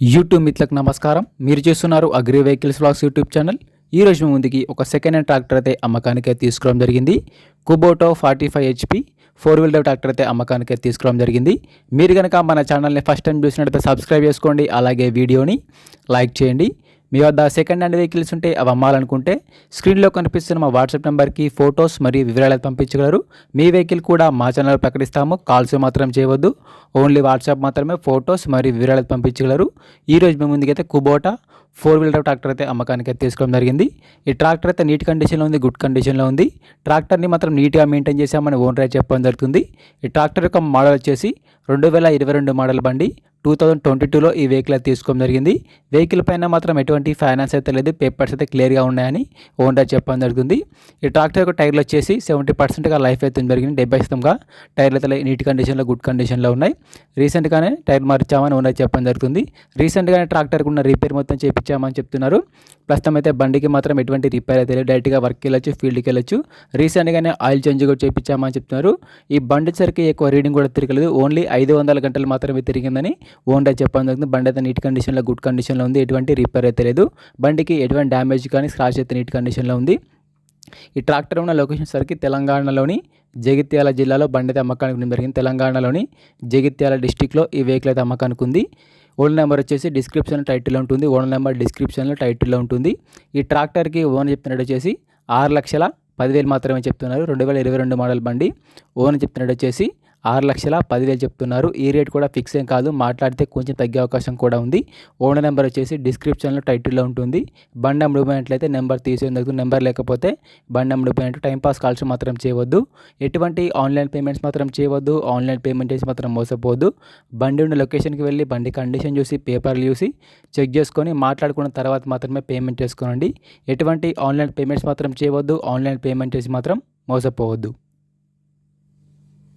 YouTube మిత్రులకు నమస్కారం. మీరు చూస్తున్నారు agri vehicles blogs YouTube channel ఈ రోజు మీ ముందుకి ఒక సెకండ్ హ్యాండ్ ట్రాక్టర్ అయితే అమ్మకానికి తీసుకురావడం తీసుకోవడం జరిగింది. Kubota forty five HP four wheeler tractor అయితే అమ్మకానికి తీసుకురావడం తీసుకోవడం జరిగింది. మీరు కనుక మన ఛానల్ని ఫస్ట్ టైం చూసినట్లయితే సబ్స్క్రైబ్ చేసుకోండి. అలాగే వీడియోని లైక్ చేయండి. మీ వద్ద సెకండ్ హ్యాండ్ వెహికల్స్ ఉంటే అవి అమ్మాలనుకుంటే స్క్రీన్లో కనిపిస్తున్న మా వాట్సాప్ నెంబర్కి ఫొటోస్ మరియు వివరాలు పంపించగలరు. మీ వెహికల్ కూడా మా ఛానల్ ప్రకటిస్తాము. కాల్స్ మాత్రం చేయవద్దు. ఓన్లీ వాట్సాప్ మాత్రమే ఫొటోస్ మరియు వివరాలు పంపించగలరు. ఈ రోజు మీ ముందుకైతే కుబోటా ఫోర్ వీలర్ ట్రాక్టర్ అయితే అమ్మకానికి అయితే తీసుకోవడం జరిగింది. ఈ ట్రాక్టర్ అయితే నీట్ కండిషన్లో ఉంది గుడ్ కండిషన్లో ఉంది. ట్రాక్టర్ని మాత్రం నీట్గా మెయింటైన్ చేసామని ఓనర్ అయితే చెప్పడం జరుగుతుంది. ఈ ట్రాక్టర్ యొక్క మోడల్ వచ్చేసి రెండు వేల ఇరవై రెండు మోడల్ బండి. టూ థౌజండ్ ట్వంటీ టూలో ఈ వెహికల్ తీసుకోవడం జరిగింది. వెహికల్ పైన మాత్రం ఎటువంటి ఫైనాన్స్ అయితే లేదు. పేపర్స్ అయితే క్లియర్గా ఉన్నాయని ఓనర్ చెప్పడం జరుగుతుంది. ఈ ట్రాక్టర్ యొక్క టైర్లు వచ్చేసి సెవెంటీ పర్సెంట్గా లైఫ్ అయితే జరిగింది. డెబ్బై శాతంగా టైర్లు అయితే నీట్ కండిషన్లో గుడ్ కండిషన్లో ఉన్నాయి. రీసెంట్గానే టైర్ మార్చామని ఓనర్ చెప్పడం జరుగుతుంది. రీసెంట్గానే ట్రాక్టర్కి ఉన్న రిపేర్ మొత్తం చేయించామని చెప్తున్నారు. ప్రస్తుతం అయితే బండికి మాత్రం ఎటువంటి రిపేర్ అయితే లేదు. డైరెక్ట్గా వర్క్కి వెళ్ళొచ్చు ఫీల్డ్కి వెళ్ళొచ్చు. రీసెంట్గానే ఆయిల్ చేంజ్ కూడా చేయించామని చెప్తున్నారు. ఈ బండి సరికి ఎక్కువ రీడింగ్ కూడా తిరగలేదు. ఓన్లీ ఐదు వందల గంటలు మాత్రమే తిరిగిందని ఓనర్ చెప్పడం జరిగింది. బండి అయితే నీట్ కండిషన్లో గుడ్ కండిషన్లో ఉంది. ఎటువంటి రిపేర్ అయితే లేదు. బండికి ఎటువంటి డ్యామేజ్ కానీ స్క్రాచ్ అయితే నీట్ కండిషన్లో ఉంది. ఈ ట్రాక్టర్ ఉన్న లొకేషన్ సరికి తెలంగాణలోని జగిత్యాల జిల్లాలో బండి అయితే అమ్మకానికి జరిగింది. తెలంగాణలోని జగిత్యాల డిస్టిక్లో ఈ వెహికల్ అయితే అమ్మకానికి ఉంది. ఓన్ నెంబర్ వచ్చేసి డిస్క్రిప్షన్ టైటిల్లో ఉంటుంది. ఓన్ నెంబర్ డిస్క్రిప్షన్లో టైటిల్లో ఉంటుంది. ఈ ట్రాక్టర్కి ఓనర్ చెప్తున్నట్టు వచ్చేసి ఆరు లక్షల పదివేలు మాత్రమే చెప్తున్నారు. రెండు వేల ఇరవై రెండు మోడల్ బండి. ఓనర్ చెప్తున్నట్టు వచ్చేసి ఆరు లక్షల పదివేలు చెప్తున్నారు. ఈ రేట్ కూడా ఫిక్స్ ఏం కాదు. మాట్లాడితే కొంచెం తగ్గే అవకాశం కూడా ఉంది. ఓనర్ నెంబర్ వచ్చేసి డిస్క్రిప్షన్లో టైటిల్లో ఉంటుంది. బండి అమ్ముడిపోయినట్లయితే నెంబర్ తీసేందుకు నెంబర్ లేకపోతే బండి అమ్ముడిపోయినట్టు టైంపాస్ కాల్స్ మాత్రం చేయవద్దు. ఎటువంటి ఆన్లైన్ పేమెంట్స్ మాత్రం చేయవద్దు. ఆన్లైన్ పేమెంట్ చేసి మాత్రం మోసపోవద్దు. బండి ఉన్న లొకేషన్కి వెళ్ళి బండి కండిషన్ చూసి పేపర్లు చూసి చెక్ చేసుకొని మాట్లాడుకున్న తర్వాత మాత్రమే పేమెంట్ చేసుకోనండి. ఎటువంటి ఆన్లైన్ పేమెంట్స్ మాత్రం చేయవద్దు. ఆన్లైన్ పేమెంట్ చేసి మాత్రం మోసపోవద్దు.